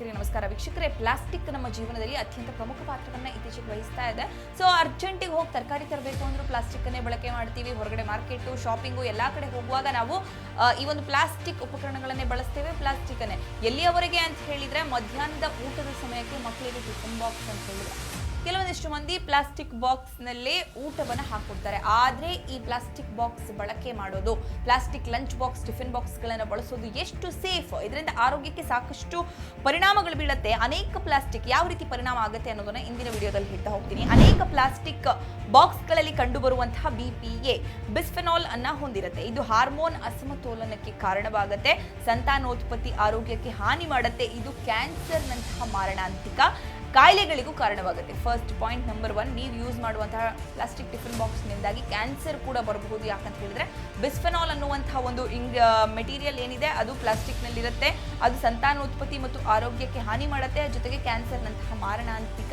ವೀಕ್ಷಕರಿಗೆ ನಮಸ್ಕಾರ. ವೀಕ್ಷಕರೇ, ಪ್ಲಾಸ್ಟಿಕ್ ನಮ್ಮ ಜೀವನದಲ್ಲಿ ಅತ್ಯಂತ ಪ್ರಮುಖ ಪಾತ್ರವನ್ನು ಇತ್ತೀಚೆಗೆ ವಹಿಸ್ತಾ ಇದೆ. ಸೊ ಅರ್ಜೆಂಟಿಗೆ ಹೋಗಿ ತರಕಾರಿ ತರಬೇಕು ಅಂದ್ರೂ ಪ್ಲಾಸ್ಟಿಕ್ ಅನ್ನೇ ಬಳಕೆ ಮಾಡ್ತೀವಿ. ಹೊರಗಡೆ ಮಾರ್ಕೆಟು, ಶಾಪಿಂಗು, ಎಲ್ಲ ಕಡೆ ಹೋಗುವಾಗ ನಾವು ಈ ಒಂದು ಪ್ಲಾಸ್ಟಿಕ್ ಉಪಕರಣಗಳನ್ನೇ ಬಳಸ್ತೇವೆ ಪ್ಲಾಸ್ಟಿಕ್ ಅನ್ನೇ ಎಲ್ಲಿಯವರೆಗೆ ಅಂತ ಹೇಳಿದ್ರೆ, ಮಧ್ಯಾಹ್ನದ ಊಟದ ಸಮಯಕ್ಕೆ ಮಕ್ಕಳಿಗೆ ಟಿಫನ್ ಬಾಕ್ಸ್ ಅಂತ ಹೇಳಿದ್ರೆ. ಕೆಲವೊಂದಿಷ್ಟು ಮಂದಿ ಪ್ಲಾಸ್ಟಿಕ್ ಬಾಕ್ಸ್ನಲ್ಲೇ ಊಟವನ್ನು ಹಾಕೊಡ್ತಾರೆ ಆದರೆ ಈ ಪ್ಲಾಸ್ಟಿಕ್ ಬಾಕ್ಸ್ ಬಳಕೆ ಮಾಡೋದು, ಪ್ಲಾಸ್ಟಿಕ್ ಲಂಚ್ ಬಾಕ್ಸ್, ಟಿಫಿನ್ ಬಾಕ್ಸ್ಗಳನ್ನು ಬಳಸೋದು ಎಷ್ಟು ಸೇಫ್? ಇದರಿಂದ ಆರೋಗ್ಯಕ್ಕೆ ಸಾಕಷ್ಟು ಪರಿಣಾಮಗಳು ಬೀಳುತ್ತೆ, ಅನೇಕ ಪ್ಲಾಸ್ಟಿಕ್ ಯಾವ ರೀತಿ ಪರಿಣಾಮ ಆಗುತ್ತೆ ಅನ್ನೋದನ್ನ ಇಂದಿನ ವಿಡಿಯೋದಲ್ಲಿ ಹೇಳ್ತಾ ಹೋಗ್ತೀನಿ. ಅನೇಕ ಪ್ಲಾಸ್ಟಿಕ್ ಬಾಕ್ಸ್ಗಳಲ್ಲಿ ಕಂಡುಬರುವಂತಹ ಬಿ ಪಿ ಎ ಬಿಸ್ಫೆನಾಲ್ ಅನ್ನ ಹೊಂದಿರುತ್ತೆ. ಇದು ಹಾರ್ಮೋನ್ ಅಸಮತೋಲನಕ್ಕೆ ಕಾರಣವಾಗುತ್ತೆ, ಸಂತಾನೋತ್ಪತ್ತಿ ಆರೋಗ್ಯಕ್ಕೆ ಹಾನಿ ಮಾಡುತ್ತೆ. ಇದು ಕ್ಯಾನ್ಸರ್ನಂತಹ ಮಾರಣಾಂತಿಕ ಕಾಯಿಲೆಗಳಿಗೂ ಕಾರಣವಾಗುತ್ತೆ. ಫಸ್ಟ್ ಪಾಯಿಂಟ್ ನಂಬರ್ ಒನ್ ನೀವು ಯೂಸ್ ಮಾಡುವಂತಹ ಪ್ಲಾಸ್ಟಿಕ್ ಟಿಫಿನ್ ಬಾಕ್ಸ್ನಿಂದಾಗಿ ಕ್ಯಾನ್ಸರ್ ಕೂಡ ಬರಬಹುದು. ಯಾಕಂತ ಹೇಳಿದ್ರೆ ಬಿಸ್ಫೆನಾಲ್ ಅನ್ನುವಂತಹ ಒಂದು ಇಂಗ್ ಮೆಟೀರಿಯಲ್ ಏನಿದೆ, ಅದು ಪ್ಲಾಸ್ಟಿಕ್ನಲ್ಲಿರುತ್ತೆ ಅದು ಸಂತಾನೋತ್ಪತ್ತಿ ಮತ್ತು ಆರೋಗ್ಯಕ್ಕೆ ಹಾನಿ ಮಾಡುತ್ತೆ. ಜೊತೆಗೆ ಕ್ಯಾನ್ಸರ್ನಂತಹ ಮಾರಣಾಂತಿಕ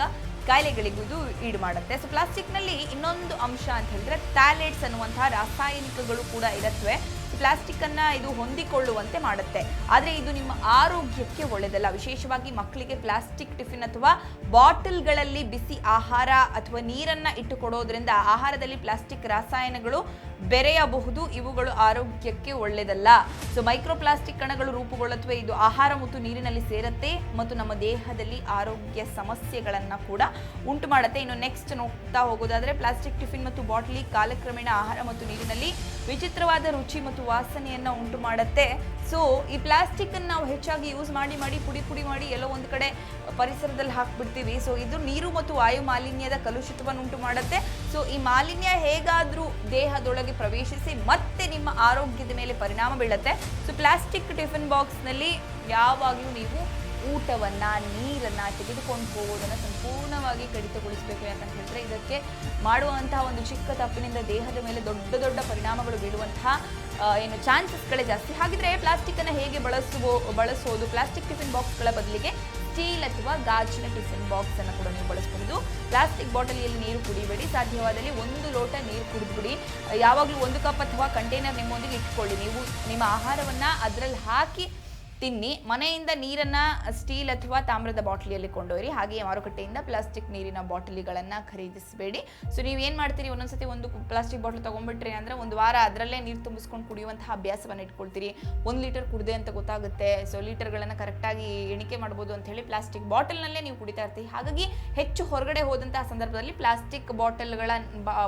ಕಾಯಿಲೆಗಳಿಗೂ ಇದು ಈಡು ಮಾಡುತ್ತೆ. ಸೊ ಪ್ಲಾಸ್ಟಿಕ್ನಲ್ಲಿ ಇನ್ನೊಂದು ಅಂಶ ಅಂತ ಹೇಳಿದ್ರೆ ಟ್ಯಾಲೆಟ್ಸ್ ಅನ್ನುವಂತಹ ರಾಸಾಯನಿಕಗಳು ಕೂಡ ಇರುತ್ತವೆ ಪ್ಲಾಸ್ಟಿಕ್ ಅನ್ನ ಇದು ಹೊಂದಿಕೊಳ್ಳುವಂತೆ ಮಾಡುತ್ತೆ. ಆದರೆ ಇದು ನಿಮ್ಮ ಆರೋಗ್ಯಕ್ಕೆ ಒಳ್ಳೆಯದಲ್ಲ ವಿಶೇಷವಾಗಿ ಮಕ್ಕಳಿಗೆ ಪ್ಲಾಸ್ಟಿಕ್ ಟಿಫಿನ್ ಅಥವಾ ಬಾಟಲ್ಗಳಲ್ಲಿ ಬಿಸಿ ಆಹಾರ ಅಥವಾ ನೀರನ್ನ ಇಟ್ಟು ಕೊಡೋದ್ರಿಂದ ಆಹಾರದಲ್ಲಿ ಪ್ಲಾಸ್ಟಿಕ್ ರಾಸಾಯನಗಳು ಬೆರೆಯಬಹುದು, ಇವುಗಳು ಆರೋಗ್ಯಕ್ಕೆ ಒಳ್ಳೆಯದಲ್ಲ. ಸೊ ಮೈಕ್ರೋಪ್ಲಾಸ್ಟಿಕ್ ಕಣಗಳು ರೂಪುಗೊಳ್ಳುತ್ತವೆ. ಇದು ಆಹಾರ ಮತ್ತು ನೀರಿನಲ್ಲಿ ಸೇರುತ್ತೆ ಮತ್ತು ನಮ್ಮ ದೇಹದಲ್ಲಿ ಆರೋಗ್ಯ ಸಮಸ್ಯೆಗಳನ್ನು ಕೂಡ ಉಂಟು ಮಾಡುತ್ತೆ ಇನ್ನು ನೆಕ್ಸ್ಟ್ ನೋಡ್ತಾ ಹೋಗೋದಾದ್ರೆ ಪ್ಲಾಸ್ಟಿಕ್ ಟಿಫಿನ್ ಮತ್ತು ಬಾಟ್ಲಿ ಕಾಲಕ್ರಮೇಣ ಆಹಾರ ಮತ್ತು ನೀರಿನಲ್ಲಿ ವಿಚಿತ್ರವಾದ ರುಚಿ ಮತ್ತು ವಾಸನೆಯನ್ನು ಉಂಟು ಮಾಡುತ್ತೆ ಸೊ ಈ ಪ್ಲಾಸ್ಟಿಕ್ ಅನ್ನು ನಾವು ಹೆಚ್ಚಾಗಿ ಯೂಸ್ ಮಾಡಿ ಮಾಡಿ, ಪುಡಿ ಪುಡಿ ಮಾಡಿ ಎಲ್ಲೋ ಒಂದು ಕಡೆ ಪರಿಸರದಲ್ಲಿ ಹಾಕ್ಬಿಡ್ತೀವಿ. ಸೊ ಇದು ನೀರು ಮತ್ತು ವಾಯು ಮಾಲಿನ್ಯದ ಕಲುಷಿತವನ್ನು ಉಂಟು ಮಾಡುತ್ತೆ. ಸೊ ಈ ಮಾಲಿನ್ಯ ಹೇಗಾದರೂ ದೇಹದೊಳಗೆ ಪ್ರವೇಶಿಸಿ ಮತ್ತೆ ನಿಮ್ಮ ಆರೋಗ್ಯದ ಮೇಲೆ ಪರಿಣಾಮ ಬೀಳುತ್ತೆ. ಸೊ ಪ್ಲಾಸ್ಟಿಕ್ ಟಿಫಿನ್ ಬಾಕ್ಸ್ನಲ್ಲಿ ಯಾವಾಗಲೂ ನೀವು ಊಟವನ್ನ, ನೀರನ್ನ ತೆಗೆದುಕೊಂಡು ಹೋಗೋದನ್ನ ಸಂಪೂರ್ಣವಾಗಿ ಕಡಿತಗೊಳಿಸಬೇಕು ಯಾಕಂತ ಹೇಳಿದ್ರೆ ಇದಕ್ಕೆ ಮಾಡುವಂತಹ ಒಂದು ಚಿಕ್ಕ ತಪ್ಪಿನಿಂದ ದೇಹದ ಮೇಲೆ ದೊಡ್ಡ ದೊಡ್ಡ ಪರಿಣಾಮಗಳು ಬೀಳುವಂತಹ ಏನು ಚಾನ್ಸಸ್ಗಳೇ ಜಾಸ್ತಿ. ಹಾಗಿದ್ರೆ ಪ್ಲಾಸ್ಟಿಕ್ ಅನ್ನ ಹೇಗೆ ಬಳಸುವ, ಬಳಸೋದು? ಪ್ಲಾಸ್ಟಿಕ್ ಟಿಫಿನ್ ಬಾಕ್ಸ್ಗಳ ಬದಲಿಗೆ ಸ್ಟೀಲ್ ಅಥವಾ ಗಾಜಿನ ಟಿಫಿನ್ ಬಾಕ್ಸ್ ಅನ್ನು ಕೂಡ ನೀವು ಬಳಸಬಹುದು. ಪ್ಲಾಸ್ಟಿಕ್ ಬಾಟಲಿಯಲ್ಲಿ ನೀರು ಕುಡಿಬೇಡಿ. ಸಾಧ್ಯವಾದಲ್ಲಿ ಒಂದು ಲೋಟ ನೀರು ಕುಡಿದ್ಬಿಡಿ. ಯಾವಾಗಲೂ ಒಂದು ಕಪ್ ಅಥವಾ ಕಂಟೈನರ್ ನಿಮ್ಮೊಂದಿಗೆ ಇಟ್ಕೊಳ್ಳಿ. ನೀವು ನಿಮ್ಮ ಆಹಾರವನ್ನ ಅದರಲ್ಲಿ ಹಾಕಿ ತಿನ್ನಿ. ಮನೆಯಿಂದ ನೀರನ್ನ ಸ್ಟೀಲ್ ಅಥವಾ ತಾಮ್ರದ ಬಾಟಲಿಯಲ್ಲಿ ಕೊಂಡೊಯ್ರಿ. ಹಾಗೆಯೇ ಮಾರುಕಟ್ಟೆಯಿಂದ ಪ್ಲಾಸ್ಟಿಕ್ ನೀರಿನ ಬಾಟಲಿಗಳನ್ನು ಖರೀದಿಸಬೇಡಿ. ಸೊ ನೀವು ಏನು ಮಾಡ್ತೀರಿ? ಒಂದೊಂದ್ಸತಿ ಒಂದು ಪ್ಲಾಸ್ಟಿಕ್ ಬಾಟಲ್ ತೊಗೊಂಡ್ಬಿಟ್ರಿ ಅಂದರೆ ಒಂದು ವಾರ ಅದರಲ್ಲೇ ನೀರು ತುಂಬಿಸ್ಕೊಂಡು ಕುಡಿಯುವಂತಹ ಅಭ್ಯಾಸವನ್ನು ಇಟ್ಕೊಳ್ತೀರಿ. ಒಂದು ಲೀಟರ್ ಕುಡಿದೆ ಅಂತ ಗೊತ್ತಾಗುತ್ತೆ. ಸೊ ಲೀಟರ್ಗಳನ್ನು ಕರೆಕ್ಟಾಗಿ ಎಣಿಕೆ ಮಾಡ್ಬೋದು ಅಂತ ಹೇಳಿ ಪ್ಲಾಸ್ಟಿಕ್ ಬಾಟಲ್ನಲ್ಲೇ ನೀವು ಕುಡಿತಾ ಇರ್ತೀವಿ ಹಾಗಾಗಿ ಹೆಚ್ಚು ಹೊರಗಡೆ ಹೋದಂತಹ ಸಂದರ್ಭದಲ್ಲಿ ಪ್ಲಾಸ್ಟಿಕ್ ಬಾಟಲ್ಗಳ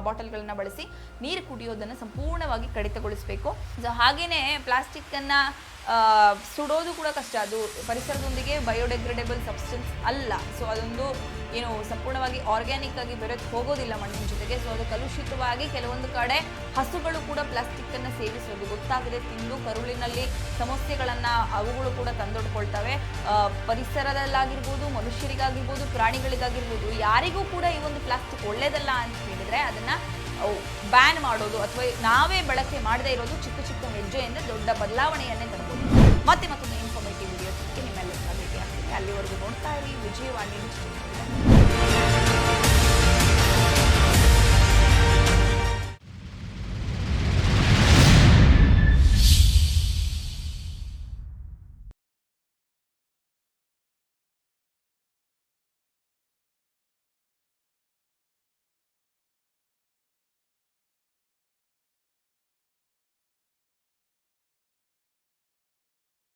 ಬಾಟಲ್ಗಳನ್ನು ಬಳಸಿ ನೀರು ಕುಡಿಯೋದನ್ನು ಸಂಪೂರ್ಣವಾಗಿ ಕಡಿತಗೊಳಿಸಬೇಕು. ಸೊ ಹಾಗೆಯೇ ಪ್ಲಾಸ್ಟಿಕ್ಕನ್ನು ಸುಡೋದು ಕೂಡ ಕಷ್ಟ. ಅದು ಪರಿಸರದೊಂದಿಗೆ ಬಯೋಡೆಗ್ರೇಡೇಬಲ್ ಸಬ್ಸ್ಟೆನ್ಸ್ ಅಲ್ಲ. ಸೊ ಅದೊಂದು, ಏನು, ಸಂಪೂರ್ಣವಾಗಿ ಆರ್ಗ್ಯಾನಿಕ್ ಆಗಿ ಬೆರೆತು ಹೋಗೋದಿಲ್ಲ ಮಣ್ಣಿನ ಜೊತೆಗೆ. ಸೊ ಅದು ಕಲುಷಿತವಾಗಿ ಕೆಲವೊಂದು ಕಡೆ ಹಸುಗಳು ಕೂಡ ಪ್ಲಾಸ್ಟಿಕ್ ಅನ್ನ ಸೇವಿಸೋದು ಗೊತ್ತಾಗದೆ ತಿಂದು ಕರುಳಿನಲ್ಲಿ ಸಮಸ್ಯೆಗಳನ್ನ ಅವುಗಳು ಕೂಡ ತಂದೊಡ್ಕೊಳ್ತವೆ. ಪರಿಸರದಲ್ಲಾಗಿರ್ಬೋದು, ಮನುಷ್ಯರಿಗಾಗಿರ್ಬೋದು, ಪ್ರಾಣಿಗಳಿಗಾಗಿರ್ಬೋದು, ಯಾರಿಗೂ ಕೂಡ ಈ ಒಂದು ಪ್ಲಾಸ್ಟಿಕ್ ಒಳ್ಳೇದಲ್ಲ ಅಂತ ಹೇಳಿದ್ರೆ ಅದನ್ನ ಬ್ಯಾನ್ ಮಾಡೋದು ಅಥವಾ ನಾವೇ ಬಳಕೆ ಮಾಡದೇ ಇರೋದು ಚಿಕ್ಕ ಚಿಕ್ಕ ಹೆಜ್ಜೆಯಿಂದ ದೊಡ್ಡ ಬದಲಾವಣೆಯನ್ನೇ ತರಬಹುದು ಮತ್ತೆ ಮತ್ತೊಂದು ಇನ್ಫಾರ್ಮೇಟಿವ್ ವಿಡಿಯೋಕ್ಕೆ ನಿಮ್ಮೆಲ್ಲ ಭೇಟಿ ಆಗ್ತೀನಿ. ಅಲ್ಲಿವರೆಗೂ ನೋಡ್ತಾ ಇರಿ. ವಿಜಯವಾಣಿ.